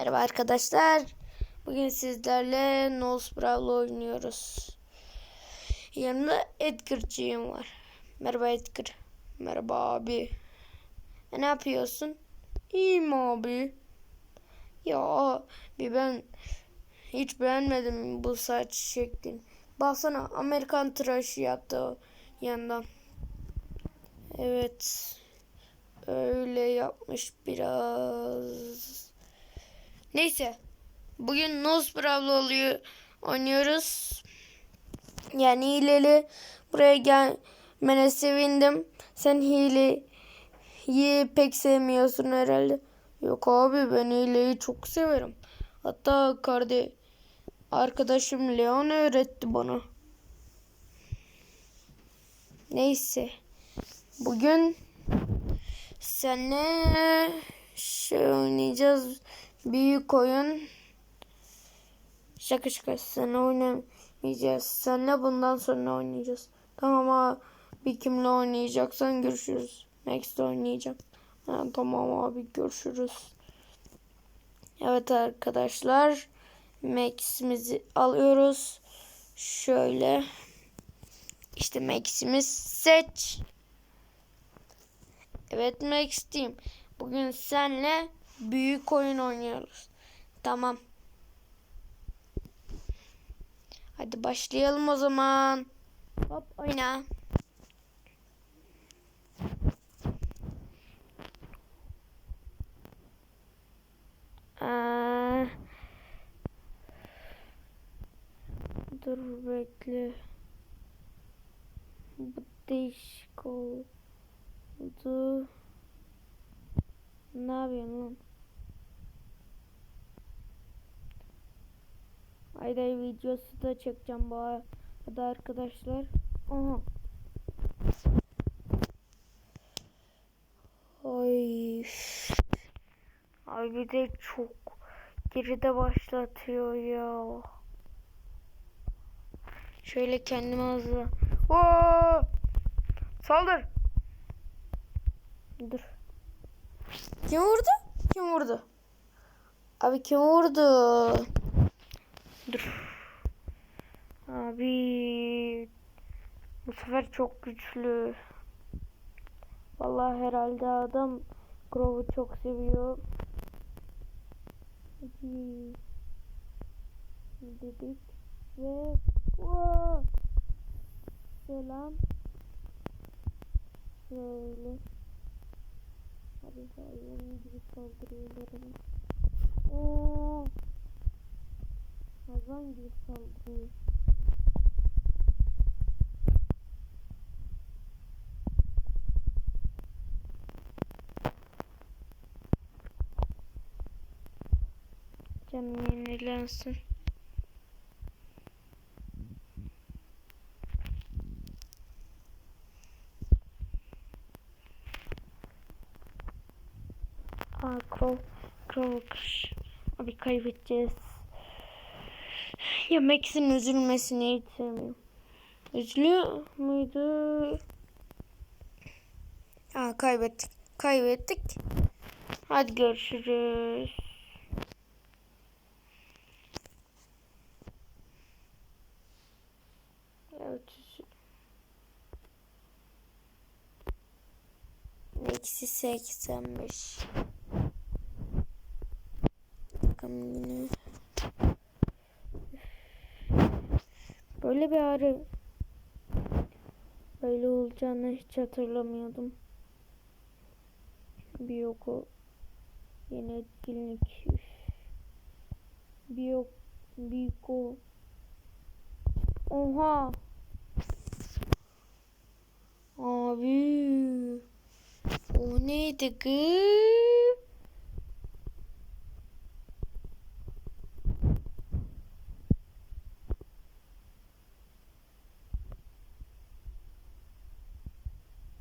Merhaba arkadaşlar. Bugün sizlerle Nose Brawl'la oynuyoruz. Yanımda Edgar'cığım var. Merhaba Edgar. Merhaba abi. E, ne yapıyorsun? İyiyim abi. Ya abi ben hiç beğenmedim bu saç şeklini. Baksana Amerikan tıraşı yaptı yandan. Evet. Öyle yapmış biraz. Neyse. Bugün Nose Brawl'la oluyor, oynuyoruz. Yani hileli buraya gelmene sevindim. Sen hileyi pek sevmiyorsun herhalde. Yok abi ben hileyi çok severim. Hatta kardeş arkadaşım Leon öğretti bana. Neyse. Bugün seninle şey oynayacağız. Büyük oyun. Şaka şaka sen oynamayacağız. Senle bundan sonra oynayacağız. Tamam abi kimle oynayacaksan görüşürüz. Next oynayacağım. Ha, tamam abi görüşürüz. Evet arkadaşlar. Max'imizi alıyoruz. Şöyle. İşte Max'imiz seç. Evet Max. Bugün senle büyük oyun oynuyoruz. Tamam. Hadi başlayalım o zaman. Hop oyna. Aa, dur bekle. Bu değişik oldu. Ne yapıyorsun lan? Ayda videosu da çekeceğim bu arada arkadaşlar. Aha. Ay. Ay bir de çok geride başlatıyor ya. Şöyle kendime hızlı. Oo! Saldır. Dur. Kim vurdu? Kim vurdu? Abi kim vurdu? Dur. Abi bu sefer çok güçlü. Vallahi herhalde adam Grove'u çok seviyor. Dedik ve wow. selam. Şöyle. Hadi hayvan gibi saldırıyorlar. Oo. Hayvan gibi saldırıyor. Canım yenilensin. Aa, Crow, Crow, Abi kaybedeceğiz. Ya Max'in üzülmesini hiç sevmiyorum. Üzülüyor muydu? Aa, kaybettik. Kaybettik. Hadi görüşürüz. Evet. Eksi 85. Böyle bir ağrı böyle olacağını hiç hatırlamıyordum. Bir yok o yeni etkinlik. Bir yok büyük o. Oha. Abi. O neydi kız?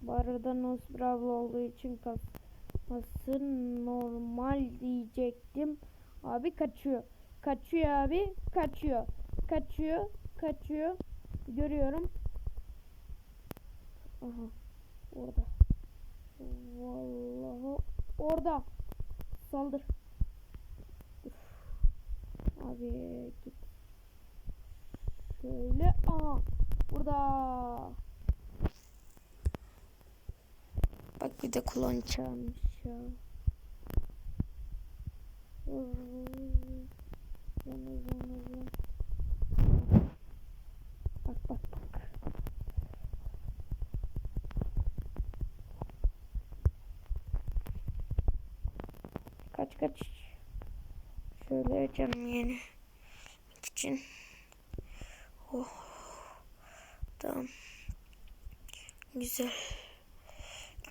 Bu arada Nos Bravo olduğu için kasması normal diyecektim. Abi kaçıyor. Kaçıyor abi. Kaçıyor. Kaçıyor. Kaçıyor. Görüyorum. Aha. Orada. Vallahi orada. Saldır. Dur. Abi git. Şöyle. Aha. Burada. Bak bir de kulon çalmış ya. Bak bak bak. Kaç kaç. Şöyle canım yeni için. Oh. Tamam. Güzel.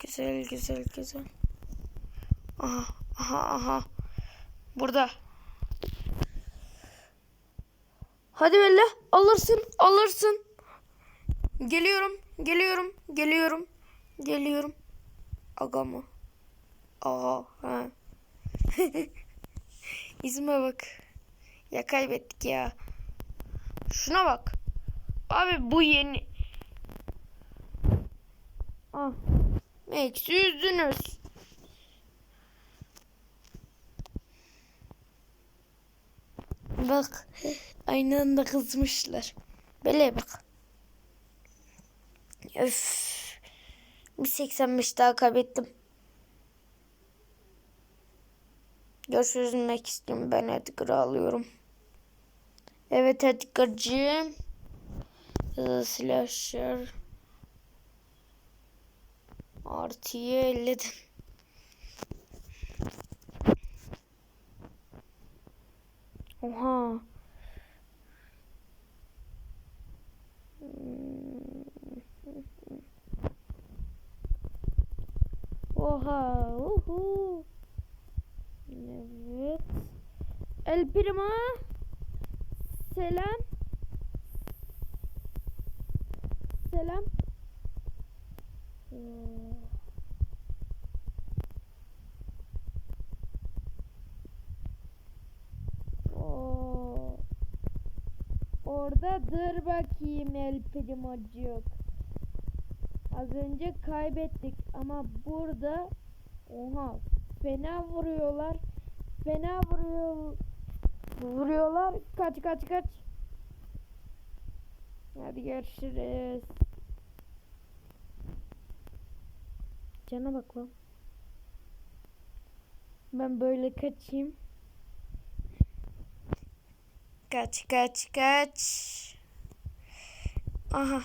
Güzel güzel güzel. Aha aha aha. Burada. Hadi Bella alırsın alırsın. Geliyorum geliyorum geliyorum geliyorum. Aga mı? Aa ha. İzme bak. Ya kaybettik ya. Şuna bak. Abi bu yeni. Ah. Eksi yüzdünüz. Bak. Aynı anda kızmışlar. Böyle bak. Öf. Bir 85 daha kaybettim. Görüşürüz istiyorum. Ben Edgar'ı alıyorum. Evet Edgar'cığım. Hızlı slasher. Artıyı elledim. Oha. Oha. Uhu. Evet. El Primo. Selam. Selam. Oo. Orada dur bakayım El Primocuk. Az önce kaybettik ama burada oha fena vuruyorlar. Fena vuruyor vuruyorlar. Kaç kaç kaç. Hadi görüşürüz. Cana bak lan. Ben böyle kaçayım. Kaç kaç kaç. Aha.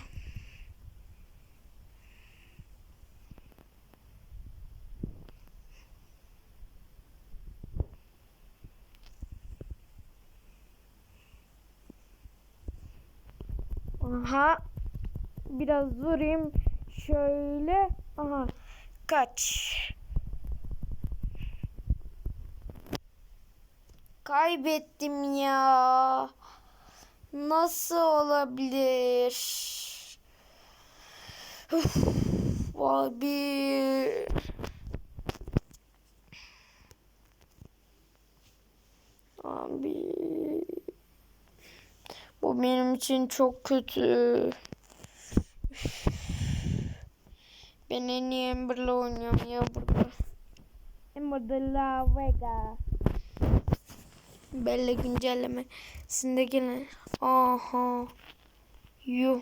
Aha. Biraz vurayım. Şöyle. Aha. Kaç. Kaybettim ya. Nasıl olabilir? Üf, abi. Abi. Bu benim için çok kötü. Ben en iyi Amber'la oynuyorum ya burada. Amber de la Vega. Bella güncellemesinde gene. Aha. Yuh.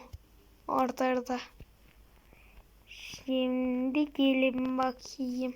Orada orada. Şimdi gelin bakayım.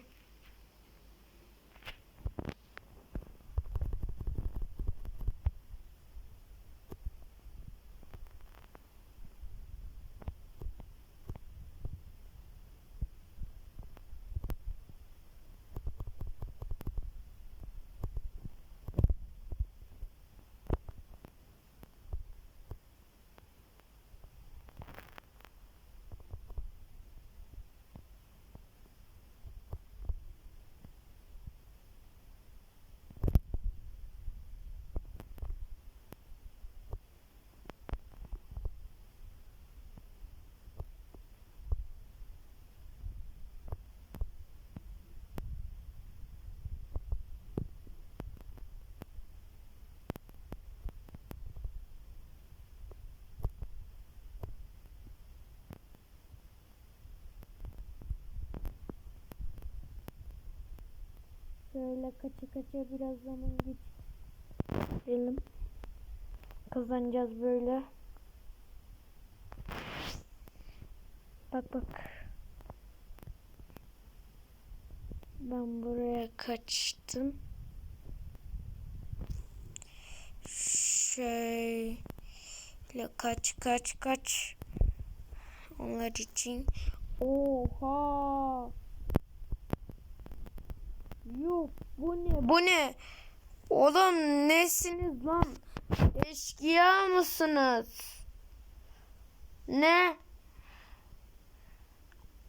Şöyle kaça kaça biraz zaman geçirelim. kazanacağız böyle. Bak bak. Ben buraya kaçtım. Şöyle kaç kaç kaç. Onlar için. Oha. Yok bu ne? Bu ne? Oğlum nesiniz lan? Eşkıya mısınız? Ne?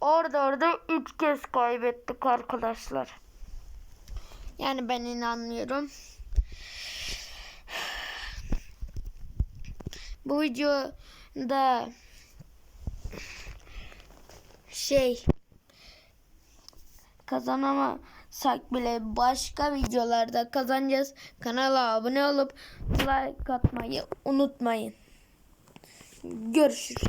Orada orada üç kez kaybettik arkadaşlar. Yani ben inanmıyorum. Bu videoda şey kazanamasak bile başka videolarda kazanacağız. Kanala abone olup like atmayı unutmayın. Görüşürüz.